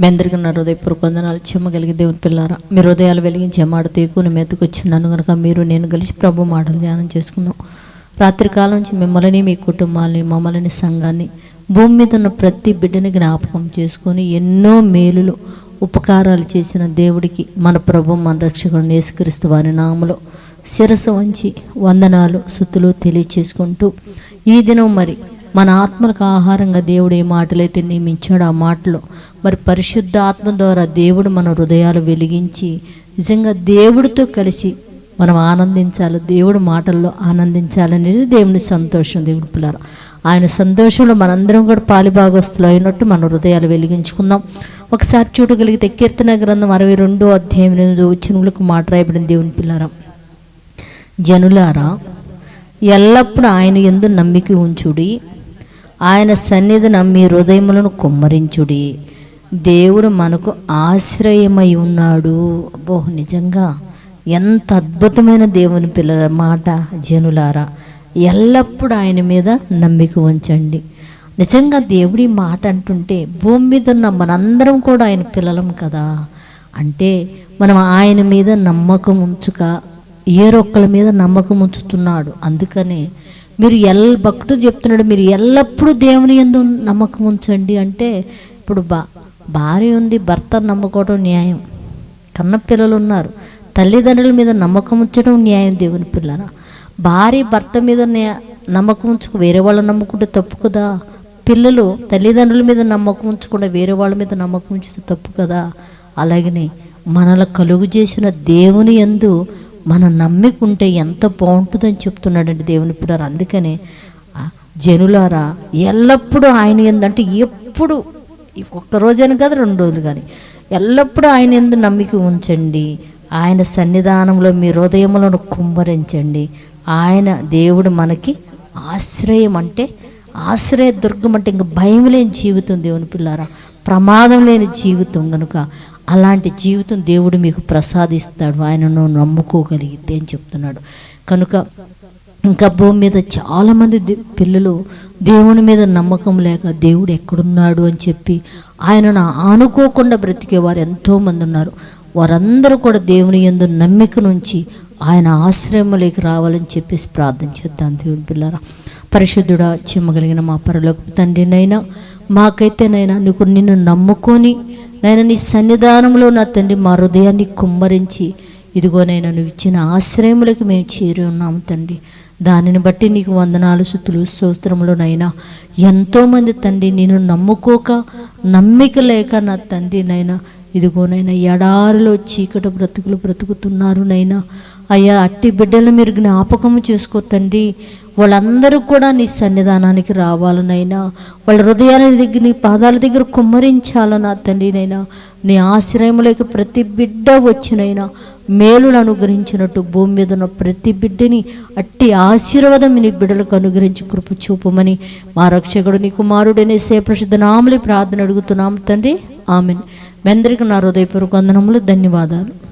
మీ అందరికీ నా హృదయపూర్వక వందనాలు. చెమ్మగలిగి దేవుని పిల్లారా మీ హృదయాలు వెలిగించే మాట తీకుని మెతుకొచ్చినాను కనుక మీరు నేను కలిసి ప్రభు మాటలు ధ్యానం చేసుకుందాం. రాత్రి కాలం నుంచి మిమ్మల్ని మీ కుటుంబాన్ని మమ్మల్ని సంఘాన్ని భూమి మీద ఉన్న ప్రతి బిడ్డని జ్ఞాపకం చేసుకొని ఎన్నో మేలులు ఉపకారాలు చేసిన దేవుడికి మన ప్రభు మన రక్షకుడు నేసుకరిస్తూ వారి నామలో శిరస్సు వంచి వందనాలు సుతులు తెలియచేసుకుంటూ ఈ దినం మరి మన ఆత్మలకు ఆహారంగా దేవుడు ఏ మాటలైతే నియమించాడు ఆ మాటలు మరి పరిశుద్ధ ఆత్మ ద్వారా దేవుడు మన హృదయాలు వెలిగించి నిజంగా దేవుడితో కలిసి మనం ఆనందించాలి దేవుడి మాటల్లో ఆనందించాలనేది దేవుని సంతోషం. దేవుడి పిల్లలు ఆయన సంతోషంలో మనందరం కూడా పాలిభాగస్తులు అయినట్టు మన హృదయాలు వెలిగించుకుందాం. ఒకసారి చూడగలిగితే కీర్తన గ్రంథం అరవై రెండో అధ్యాయం ఎనిమిదో వచ్చినలకు మాట రాయబడిన దేవుని పిల్లరా జనులారా ఎల్లప్పుడూ ఆయన ఎందు నమ్మిక ఉంచుడి ఆయన సన్నిధిన మీ హృదయములను కుమ్మరించుడి. దేవుడు మనకు ఆశ్రయమై ఉన్నాడు. అబ్బో నిజంగా ఎంత అద్భుతమైన దేవుని పిల్లల మాట జనులారా. ఎల్లప్పుడూ ఆయన మీద నమ్మిక ఉంచండి. నిజంగా దేవుడి మాట అంటుంటే భూమి మీద ఉన్న మనందరం కూడా ఆయన పిల్లలం కదా. అంటే మనం ఆయన మీద నమ్మకం ఉంచుక ఏరొక్కల మీద నమ్మకం ఉంచుతున్నాడు. అందుకనే మీరు ఎల్ భక్తుడు చెప్తున్నాడు మీరు ఎల్లప్పుడూ దేవుని ఎందు నమ్మకం ఉంచండి అంటే ఇప్పుడు బా భార్య ఉంది భర్త నమ్ముకోవడం న్యాయం. కన్న పిల్లలు ఉన్నారు తల్లిదండ్రుల మీద నమ్మకం ఉంచడం న్యాయం దేవుని పిల్లల భార్య భర్త మీద నమ్మకం ఉంచుకు వేరే వాళ్ళు నమ్ముకుంటే తప్పు కదా. పిల్లలు తల్లిదండ్రుల మీద నమ్మకం ఉంచకుండా వేరే వాళ్ళ మీద నమ్మకం ఉంచితే తప్పు కదా. అలాగనే మనల కలుగు చేసిన దేవుని యందు మనం నమ్మికుంటే ఎంత బాగుంటుందని చెప్తున్నాడండి దేవుని పిల్లలు. అందుకనే జనులారా ఎల్లప్పుడూ ఆయన ఏందంటే ఎప్పుడు ఈ ఒక్క కదా రెండు రోజులు కానీ ఎల్లప్పుడూ ఆయన ఎందు నమ్మిక ఉంచండి. ఆయన సన్నిధానంలో మీ హృదయములను కుమ్మరించండి. ఆయన దేవుడు మనకి ఆశ్రయం అంటే ఆశ్రయ దుర్గం అంటే ఇంక భయం లేని జీవితం దేవుని పిల్లారా. ప్రమాదం లేని జీవితం కనుక అలాంటి జీవితం దేవుడు మీకు ప్రసాదిస్తాడు. ఆయనను నమ్ముకోగలిగితే అని చెప్తున్నాడు. కనుక ఇంకా భూమి మీద చాలామంది పిల్లలు దేవుని మీద నమ్మకం లేక దేవుడు ఎక్కడున్నాడు అని చెప్పి ఆయనను ఆనుకోకుండా బ్రతికే వారు ఎంతోమంది ఉన్నారు. వారందరూ కూడా దేవుని ఎందు నమ్మిక నుంచి ఆయన ఆశ్రయంలోకి రావాలని చెప్పేసి ప్రార్థన చేద్దాం దేవుని పిల్లరా. పరిశుద్ధుడా చెమ్మగలిగిన మా పరలోకి తండ్రినైనా మాకైతేనైనా నీకు నిన్ను నమ్ముకొని నైనా నీ సన్నిధానంలో నా తండ్రి మా హృదయాన్ని కుమ్మరించి ఇదిగో నేను నువ్వు ఇచ్చిన ఆశ్రయములకు మేము చేరి ఉన్నాము తండ్రి. దానిని బట్టి నీకు వందనాలు సుతులు స్తోత్రములోనైనా ఎంతోమంది తండ్రి నేను నమ్ముకోక నమ్మిక లేక నా తండ్రి నైనా ఇదిగోనైనా ఎడారిలో చీకటి బ్రతుకులు బ్రతుకుతున్నారు నైనా అయ్యా అట్టి బిడ్డలు మీరు జ్ఞాపకం చేసుకో తండ్రి. వాళ్ళందరూ కూడా నీ సన్నిధానానికి రావాలనైనా వాళ్ళ హృదయాల దగ్గర నీ పాదాల దగ్గర కుమ్మరించాలన్నా తండ్రినైనా నీ ఆశ్రయములోకి ప్రతి బిడ్డ వచ్చినైనా మేలును అనుగ్రహించినట్టు భూమి మీద ఉన్న ప్రతి బిడ్డని అట్టి ఆశీర్వాదం నీ బిడ్డలకు అనుగ్రహించి కృప చూపమని మా రక్షకుడు నీ కుమారుడనే సేప్రసిద్ధ నామలి ప్రార్థన అడుగుతున్నాం తండ్రి. ఆమెన్. మీ అందరికీ నా హృదయపూర్వక వందనములు ధన్యవాదాలు.